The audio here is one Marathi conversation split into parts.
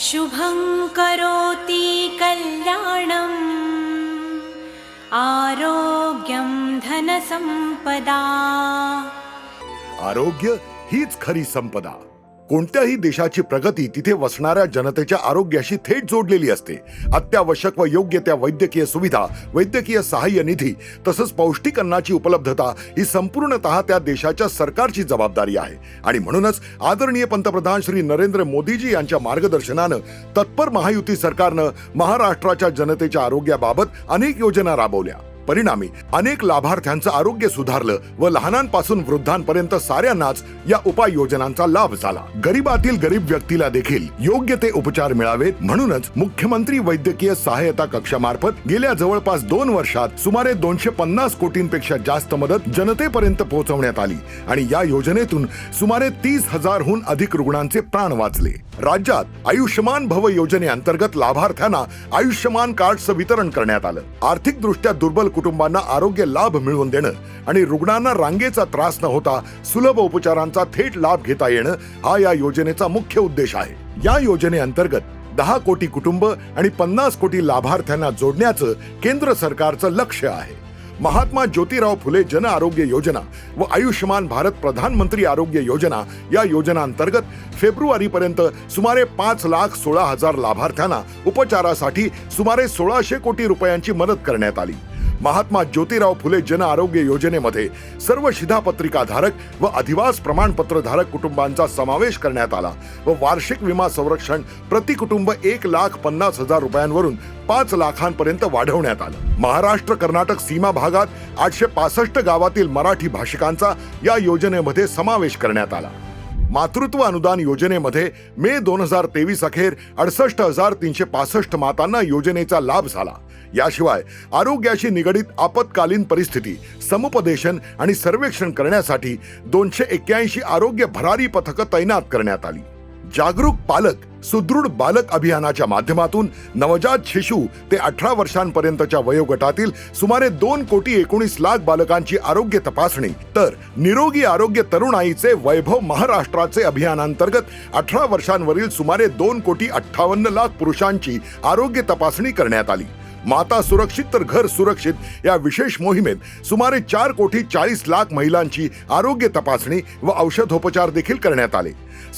शुभं करोति कल्याणम्। आरोग्यं धनसम्पदा। आरोग्य हीच खरी संपदा। कोणत्याही देशाची प्रगती तिथे वसणाऱ्या जनतेच्या आरोग्याशी थेट जोडलेली असते. अत्यावश्यक व योग्य त्या वैद्यकीय सुविधा वैद्यकीय सहाय्य निधी तसंच पौष्टिक अन्नाची उपलब्धता ही संपूर्णतः त्या देशाच्या सरकारची जबाबदारी आहे. आणि म्हणूनच आदरणीय पंतप्रधान श्री नरेंद्र मोदीजी यांच्या मार्गदर्शनानं तत्पर महायुती सरकारनं महाराष्ट्राच्या जनतेच्या आरोग्याबाबत अनेक योजना राबवल्या. परिणामी अनेक लाभार्थ्यांचं आरोग्य सुधारलं व लहानांपासून वृद्धांपर्यंत साऱ्यांनाच या उपाययोजनांचा लाभ झाला. गरीबातील गरीब व्यक्तीला देखील योग्य ते उपचार मिळावेत म्हणूनच मुख्यमंत्री वैद्यकीय सहायता कक्षामार्फत गेल्या जवळपास दोन वर्षात सुमारे दोनशे पन्नास कोटींपेक्षा जास्त मदत जनतेपर्यंत पोहोचवण्यात आली आणि या योजनेतून सुमारे तीस हजारहून अधिक रुग्णांचे प्राण वाचले. राज्यात आयुष्यमान भव योजनेअंतर्गत लाभार्थ्यांना आयुष्यमान कार्डचं वितरण करण्यात आलं. आर्थिक दृष्ट्या दुर्बल कुटुंबांना आरोग्य लाभ मिळवून देणं आणि रुग्णांना रांगेचा त्रास न होता सुलभ उपचारांचा थेट लाभ घेता येणं हा या योजनेचा मुख्य उद्देश आहे. या योजनेअंतर्गत दहा कोटी कुटुंब आणि पन्नास कोटी लाभार्थ्यांना जोडण्याचं केंद्र सरकारचं लक्ष आहे. महात्मा ज्योतिराव फुले जन आरोग्य योजना व आयुष्यमान भारत प्रधानमंत्री आरोग्य योजना या योजनांतर्गत फेब्रुवारी पर्यंत सुमारे पाच लाख सोळा हजार लाभार्थ्यांना उपचारासाठी सुमारे सोळाशे कोटी रुपयांची मदत करण्यात आली. महात्मा ज्योतिराव फुले जन आरोग्य योजनेमध्ये सर्व शिधापत्रिका धारक व अधिवास प्रमाणपत्र धारक कुटुंबांचा समावेश करण्यात आला व वार्षिक विमा संरक्षण प्रति कुटुंब एक लाख पन्नास हजार रुपयांवरून पाच लाखांपर्यंत वाढवण्यात आलं. महाराष्ट्र कर्नाटक सीमा भागात आठशे पासष्ट गावातील मराठी भाषिकांचा या योजनेमध्ये समावेश करण्यात आला. मातृत्व अनुदान योजनेमध्ये मे दोन हजार तेवीस अखेर अडसष्ट हजार तीनशे पासष्ट मातांना योजनेचा लाभ झाला. याशिवाय आरोग्याशी निगडीत आपत्कालीन परिस्थिती समुपदेशन आणि सर्वेक्षण करण्यासाठी दोनशे एक्क्याऐंशी आरोग्य भरारी पथकं तैनात करण्यात आली. जागरूक पालक सुदृढ बालक अभियानाच्या माध्यमातून नवजात शिशु ते अठरा वर्षांपर्यंतच्या वयोगटातील सुमारे दोन कोटी एकोणीस लाख बालकांची आरोग्य तपासणी तर निरोगी आरोग्य तरुणाईचे वैभव महाराष्ट्राचे अभियानांतर्गत अठरा वर्षांवरील सुमारे दोन कोटी अठ्ठावन्न लाख पुरुषांची आरोग्य तपासणी करण्यात आली. माता सुरक्षित तर घर सुरक्षित या विशेष मोहिमेत सुमारे चार कोटी चाळीस लाख महिलांची आरोग्य तपासणी व औषधोपचार देखील करण्यात आले.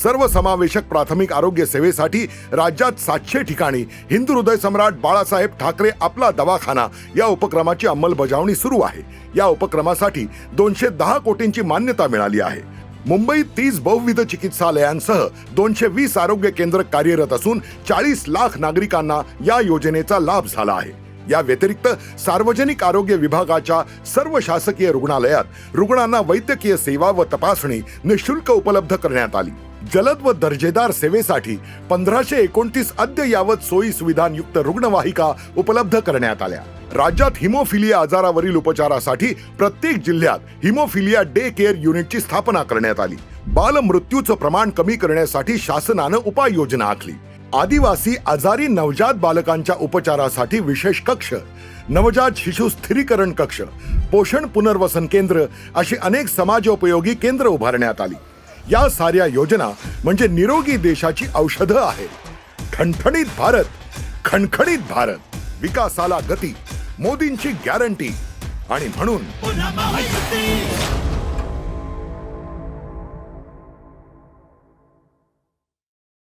सर्वसमावेशक प्राथमिक आरोग्य सेवेसाठी राज्यात सातशे ठिकाणी हिंदू हृदय सम्राट बाळासाहेब ठाकरे आपला दवाखाना या उपक्रमाची अंमलबजावणी सुरू आहे. या उपक्रमासाठी दोनशे दहा कोटींची मान्यता मिळाली आहे. मुंबईत तीस बहुविध चिकित्सालयांसह दोनशे वीस आरोग्य केंद्र कार्यरत असून चाळीस लाख नागरिकांना या योजनेचा लाभ झाला आहे. या व्यतिरिक्त सार्वजनिक आरोग्य विभागाच्या सर्व शासकीय रुग्णालयात रुग्णांना वैद्यकीय सेवा व तपासणी निशुल्क उपलब्ध करण्यात आली. जलद व दर्जेदार सेवेसाठी पंधराशे एकोणतीस अद्ययावत सोयी सुविधांयुक्त रुग्णवाहिका उपलब्ध करण्यात आल्या. राज्यात हिमोफिलिया आजारावरील उपचारासाठी प्रत्येक जिल्ह्यात हिमोफिलिया डे केअर युनिटची स्थापना करण्यात आली. बालमृत्यूचं प्रमाण कमी करण्यासाठी शासनानं उपाययोजना आखली. आदिवासी आजारी नवजात बालकांच्या उपचारासाठी विशेष कक्ष नवजात शिशु स्थिरीकरण कक्ष पोषण पुनर्वसन केंद्र अशी अनेक समाजोपयोगी केंद्र उभारण्यात आली. या साऱ्या योजना म्हणजे निरोगी देशाची औषधं आहेत. ठणठणीत भारत खणखणीत भारत. विकासाला गती मोदींची गॅरंटी आणि म्हणून पुन्हा